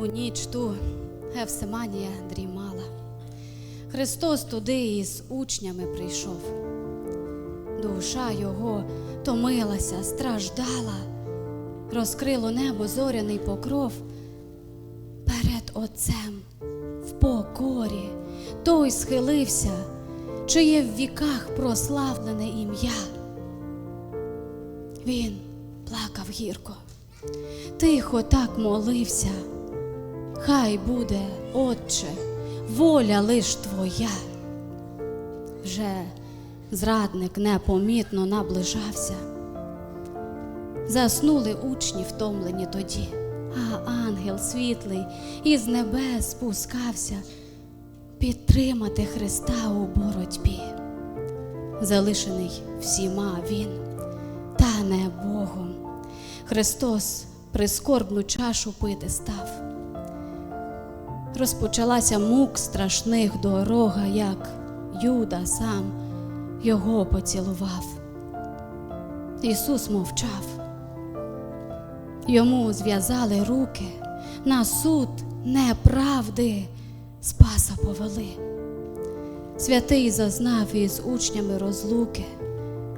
У ніч ту Гевсиманія дрімала. Христос туди із учнями прийшов. Душа його томилася, страждала, розкрило небо зоряний покров. Перед Отцем в покорі той схилився, чиє в віках прославлене ім'я. Він плакав гірко, тихо так молився. Хай буде, Отче, воля лиш твоя. Вже зрадник непомітно наближався. Заснули учні втомлені тоді, а ангел світлий із небес спускався підтримати Христа у боротьбі. Залишений всіма він, та не Богом. Христос прискорбну чашу пити став. Розпочалася мук страшних дорога, як Юда сам його поцілував. Ісус мовчав. Йому зв'язали руки на суд неправди Спаса повели. Святий зазнав із учнями розлуки,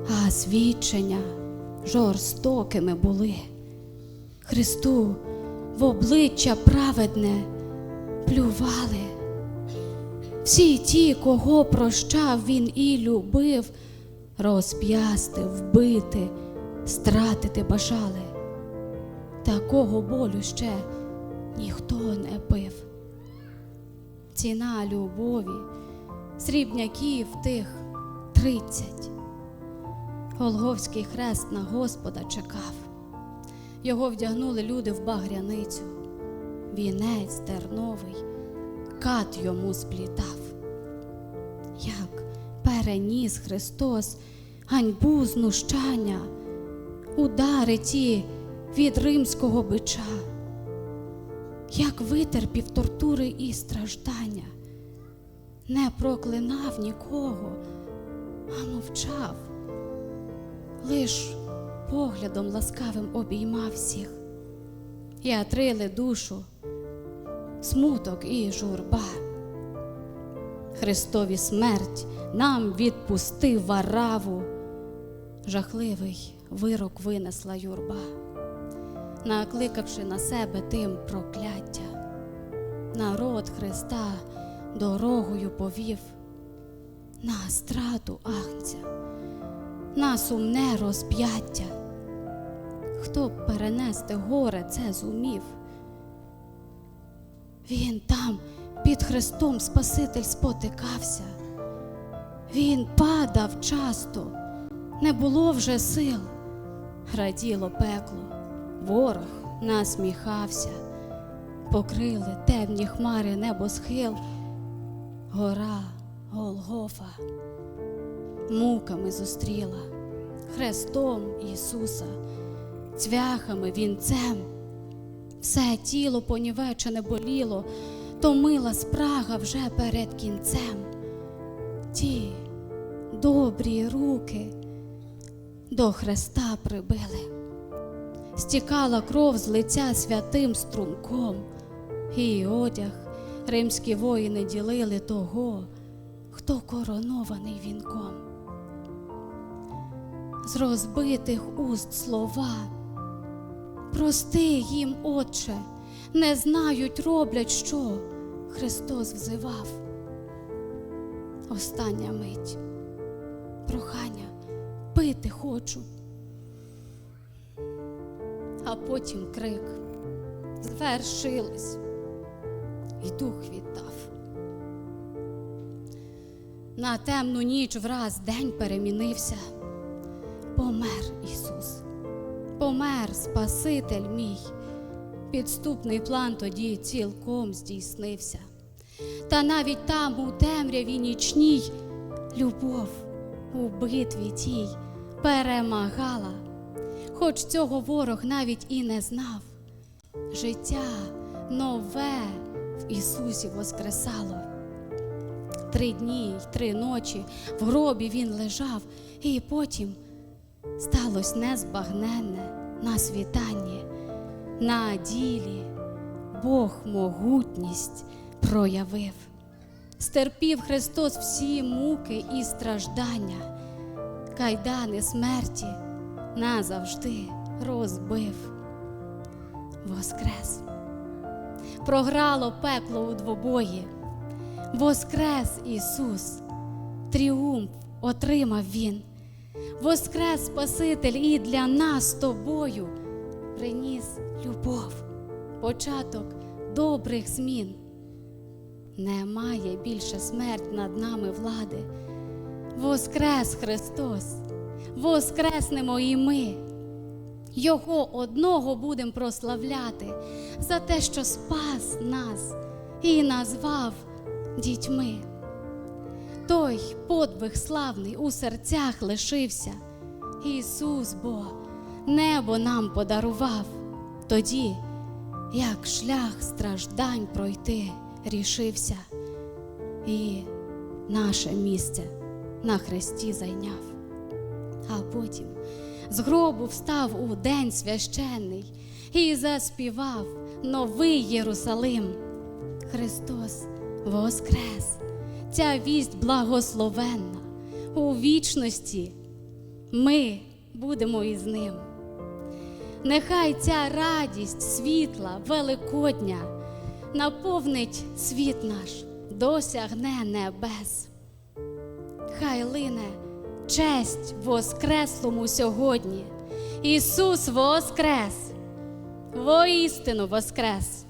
а свідчення жорстокими були. Христу в обличчя праведне плювали. Всі ті, кого прощав він і любив, розп'ясти, вбити, стратити бажали. Такого болю ще ніхто не пив. Ціна любові, срібняків тих тридцять. Голговський хрест на Господа чекав. Його вдягнули люди в багряницю. Вінець терновий, кат йому сплітав. Як переніс Христос ганьбу знущання, удари ті від римського бича, як витерпів тортури і страждання, не проклинав нікого, а мовчав, лиш поглядом ласкавим обіймав всіх і отрили душу, смуток і журба. Христові смерть нам відпустив вараву, жахливий вирок винесла юрба, накликавши на себе тим прокляття, народ Христа дорогою повів на страту агнця, на сумне розп'яття. Хто б перенести горе це зумів? Він там під Христом Спаситель спотикався. Він падав часто, не було вже сил. Раділо пекло, ворог насміхався, покрили темні хмари небосхил, гора Голгофа муками зустріла Хрестом Ісуса, цвяхами вінцем. Все тіло понівечене боліло, томила спрага вже перед кінцем. Ті добрі руки до Христа прибили, стікала кров з лиця святим струмком, і одяг римські воїни ділили того, хто коронований вінком. З розбитих уст слова. Прости їм, Отче, не знають, роблять, що Христос взивав. Остання мить, прохання. Пити хочу, а потім крик. Звершилось, і дух віддав. На темну ніч враз день перемінився, Спаситель мій, підступний план тоді цілком здійснився. Та навіть там, у темряві нічній, любов у битві тій перемагала, хоч цього ворог навіть і не знав. Життя нове в Ісусі воскресало. Три дні й три ночі в гробі він лежав, і потім сталось незбагненне на світанні, на ділі Бог могутність проявив. Стерпів Христос всі муки і страждання, кайдани смерті назавжди розбив. Воскрес. Програло пекло у двобої. Воскрес Ісус, тріумф отримав Він. Воскрес Спаситель і для нас з тобою приніс любов, початок добрих змін. Немає більше смерть над нами влади. Воскрес Христос, воскреснемо і ми. Його одного будемо прославляти за те, що спас нас і назвав дітьми. Той подвиг славний у серцях лишився. Ісус бо небо нам подарував тоді, як шлях страждань пройти рішився, і наше місце на хресті зайняв. А потім з гробу встав у день священний і заспівав новий Єрусалим. Христос воскрес, ця вість благословенна у вічності. Ми будемо із ним. Нехай ця радість світла, великодня наповнить світ наш, досягне небес. Хай лине честь Воскреслому сьогодні. Ісус Воскрес! Воістину Воскрес!